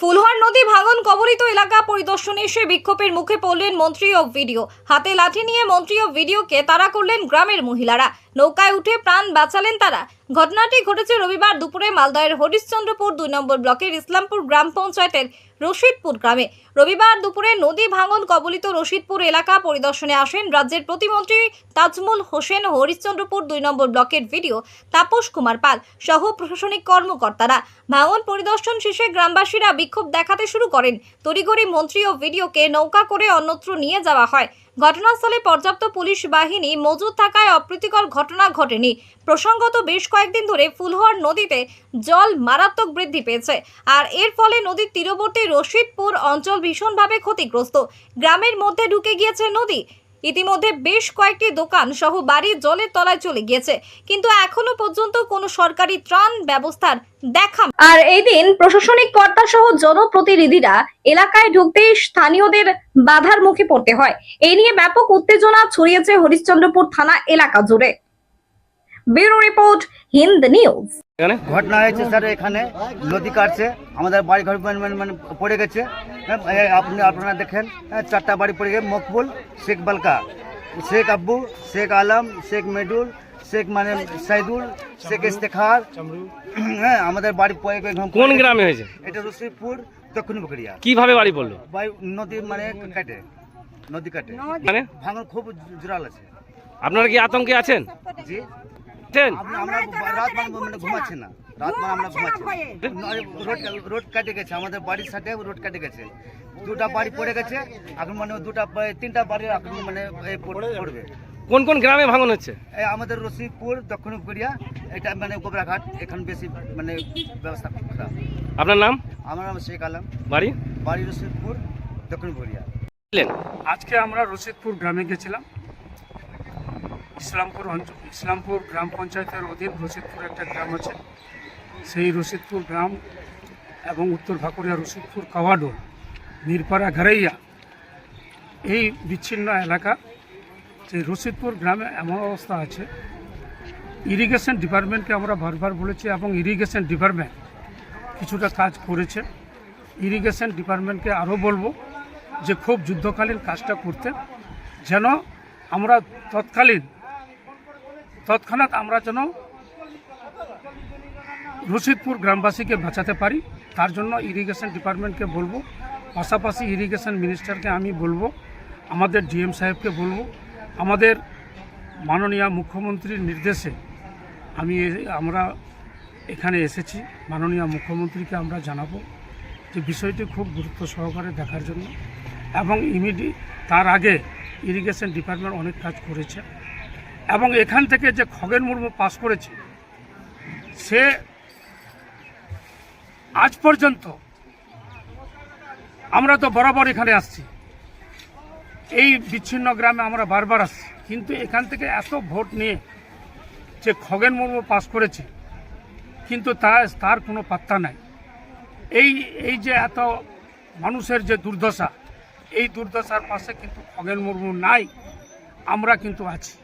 ফুলহার নদী ভাঙন কবরিত এলাকা পরিদর্শনে এসে বিক্ষোভের মুখে পড়লেন মন্ত্রী অব ভিডিও হাতে লাঠি নিয়ে মন্ত্রী অব ভিডিওকে তাড়া করলেন গ্রামের মহিলারা। নৌকায় উঠে প্রাণ বাঁচালেন তারা। ঘটনাটি ঘটেছে রবিবার দুপুরে মালদহের হরিশ্চন্দ্রপুর দুই নম্বর ব্লকের ইসলামপুর গ্রাম পঞ্চায়েতের রশিদপুর গ্রামে। রবিবার দুপুরে নদী ভাঙন কবলিত রশিদপুর এলাকা পরিদর্শনে আসেন রাজ্যের প্রতিমন্ত্রী তাজমুল হোসেন হরিশ্চন্দ্রপুর দুই নম্বর ব্লকের ভিডিও তাপস কুমার পাল সহ প্রশাসনিক কর্মকর্তারা। ভাঙন পরিদর্শন শেষে গ্রামবাসীরা বিক্ষোভ দেখাতে শুরু করেন। তড়িঘড়ি মন্ত্রী ও ভিডিওকে নৌকা করে অন্যত্র নিয়ে যাওয়া হয়। ঘটনাস্থলে পর্যাপ্ত পুলিশ বাহিনী মজুদ থাকায় অপ্রীতিকর ঘটনা ঘটেনি। প্রসঙ্গত বেশ কয়েকদিন ধরে ফুলহর নদীতে জল মারাত্মক বৃদ্ধি পেয়েছে আর এর ফলে নদীর তীরবর্তী রশিদপুর অঞ্চল ভীষণভাবে ক্ষতিগ্রস্ত। গ্রামের মধ্যে ঢুকে গিয়েছে নদী। ইতিমধ্যে বেশ কয়েকটি দোকান সহ বাড়ি জলের তলায় চলে গিয়েছে। কিন্তু এখনও পর্যন্ত কোনো সরকারি ত্রাণ ব্যবস্থার দেখা আর এই দিন প্রশাসনিক কর্তা সহ জনপ্রতিনিধিরা এলাকায় ঢুকতে স্থানীয়দের বাধার মুখে পড়তে হয়। এই নিয়ে ব্যাপক উত্তেজনা ছড়িয়েছে হরিশ্চন্দ্রপুর থানা এলাকা জুড়ে। Bureau report Hind news. এখানে? ঘটনা হয়েছে স্যার এখানে নদী কাটছে আমাদের বাড়ি ঘর মানে মানে- মানে পড়ে গেছে। হ্যাঁ, আপনি আপনারা দেখেন হ্যাঁ, চারটা বাড়ি পড়ে গেছে মকবুল শেখ বালকা শেখ আব্বু শেখ আলম শেখ মেডুল শেখ মানে সাইদুল শেখ ইস্তেখার হ্যাঁ আমাদের বাড়ি পড়ে গেছে কোন গ্রামে হয়েছে? এটা রসিপুর দক্ষিণ বকরিয়া। কীভাবে বাড়ি পড়ল? বাড়ি নদী মানে কাটে নদী কাটে। মানে? ভাঙন খুব জোরাল আছে। আপনারা কি আতঙ্কে আছেন? জি। আমরা রাত মানে মানে ঘুমাচ্ছি না। রাত মানে আমরা ঘুমাচ্ছি না। রোড রোড কাটে গেছে। আমাদের বাড়ির সাথে রোড কাটে গেছে। দুটা বাড়ি পড়ে গেছে। এখন মানে দুটা তিনটা বাড়ি এখন মানে পড়বে। কোন কোন গ্রামে ভাঙন হচ্ছে? এই আমাদের রসিকপুর দক্ষিণ কোরিয়া এটা মানে গোবরাঘাট। এখন বেশি মানে ব্যবস্থা খারাপ আপনার নাম? আমার নাম শেখ আলম। বাড়ি? বাড়ি রশিদপুর দক্ষিণ কোরিয়া ছিলেন আজকে আমরা রশিদপুর গ্রামে গেছিলাম। ইসলামপুর অঞ্চল ইসলামপুর গ্রাম পঞ্চায়েতের অধীন রশিদপুর একটা গ্রাম আছে। সেই রশিদপুর গ্রাম এবং উত্তর ভাকুরিয়া রশিদপুর কাওয়াডো, মিরপাড়া ঘারাইয়া এই বিচ্ছিন্ন এলাকা যে রশিদপুর গ্রামে এমন অবস্থা আছে। ইরিগেশন ডিপার্টমেন্টকে আমরা বারবার বলেছি এবং ইরিগেশন ডিপার্টমেন্ট কিছুটা কাজ করেছে। ইরিগেশন ডিপার্টমেন্টকে আরও বলব যে খুব যুদ্ধকালীন কাজটা করতে, যেন আমরা তৎকালীন তৎক্ষণাৎ আমরা যেন রশিদপুর গ্রামবাসীকে বাঁচাতে পারি, তার জন্য ইরিগেশন ডিপার্টমেন্টকে বলব, পাশাপাশি ইরিগেশন মিনিস্টারকে আমি বলব, আমাদের ডিএম সাহেবকে বলব, আমাদের মাননীয় মুখ্যমন্ত্রীর নির্দেশে আমি আমরা এখানে এসেছি। মাননীয় মুখ্যমন্ত্রীকে আমরা জানাব যে বিষয়টি খুব গুরুত্ব সহকারে দেখার জন্য এবং ইমিডি তার আগে ইরিগেশন ডিপার্টমেন্ট অনেক কাজ করেছে। এবং এখান থেকে যে খগেন মুর্মু পাস করেছে, সে আজ পর্যন্ত আমরা তো বরাবর এখানে আসছি। এই বিচ্ছিন্ন গ্রামে আমরা বারবার আসছি। কিন্তু এখান থেকে এত ভোট নিয়ে যে খগেন মুর্মু পাস করেছে, কিন্তু তার তার কোনো পাত্তা নাই। এই এই যে এত মানুষের যে দুর্দশা, এই দুর্দশার পাশে কিন্তু খগেন মুর্মু নাই, আমরা কিন্তু আছি।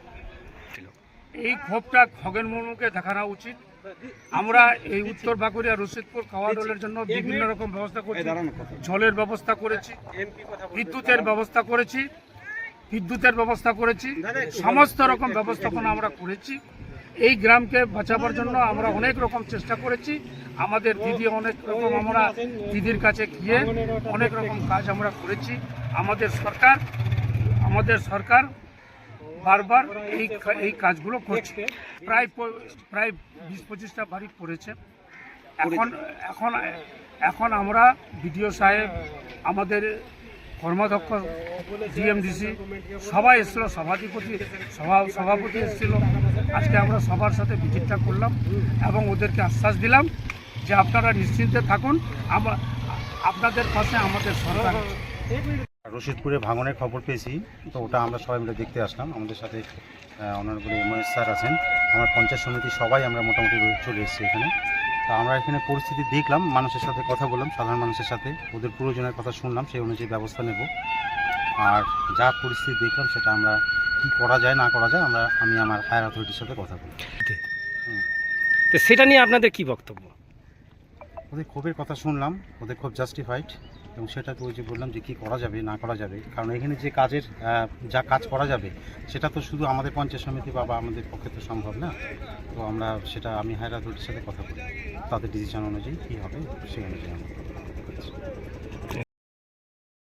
এই ক্ষোভটা খগেন মুর্মুকে দেখানো উচিত। আমরা এই উত্তর বাঁকুড়িয়া রশিদপুর খাওয়াডোলের জন্য বিভিন্ন রকম ব্যবস্থা করেছি। জলের ব্যবস্থা করেছি বিদ্যুতের ব্যবস্থা করেছি বিদ্যুতের ব্যবস্থা করেছি সমস্ত রকম ব্যবস্থাপনা আমরা করেছি। এই গ্রামকে বাঁচাবার জন্য আমরা অনেক রকম চেষ্টা করেছি। আমাদের দিদি অনেক রকম আমরা দিদির কাছে গিয়ে অনেক রকম কাজ আমরা করেছি। আমাদের সরকার আমাদের সরকার বারবার এই এই কাজগুলো করছে। প্রায় প্রায় বিশ পঁচিশটা বাড়ি পড়েছে। এখন এখন এখন আমরা বিডিও সাহেব আমাদের কর্মাধ্যক্ষ ডিএমডিসি সবাই এসেছিল সভাধিপতি সভা সভাপতি এসেছিল। আজকে আমরা সবার সাথে ভিজিটটা করলাম এবং ওদেরকে আশ্বাস দিলাম যে আপনারা নিশ্চিন্তে থাকুন। আমরা আপনাদের পাশে আমাদের সরকার। রশিদপুরে ভাঙনের খবর পেয়েছি। তো ওটা আমরা সবাই মিলে দেখতে আসলাম। আমাদের সাথে অনারগুলি এমএস স্যার আছেন। আমার পঞ্চায়েত সমিতি সবাই আমরা মোটামুটি চলে এসেছি এখানে। তো আমরা এখানে পরিস্থিতি দেখলাম মানুষের সাথে কথা বললাম সাধারণ মানুষের সাথে। ওদের প্রয়োজনের কথা শুনলাম সেই অনুযায়ী ব্যবস্থা নেব। আর যা পরিস্থিতি দেখলাম সেটা আমরা কি করা যায় না করা যায় আমরা আমি আমার হায়ার অথরিটির সাথে কথা বলব। তো সেটা নিয়ে আপনাদের কি বক্তব্য? ওদের ক্ষোভের কথা শুনলাম ওদের খুব জাস্টিফাইড এবং সেটা তো ওই যে বললাম যে কী করা যাবে, না করা যাবে, কারণ এখানে যে কাজের যা কাজ করা যাবে, সেটা তো শুধু আমাদের পঞ্চায়েত সমিতি বা আমাদের পক্ষে তো সম্ভব না। তো আমরা সেটা, আমি হায়রাদুলের সাথে কথা বলি, তাদের ডিসিশন অনুযায়ী কী হবে, সেই অনুযায়ী আমরা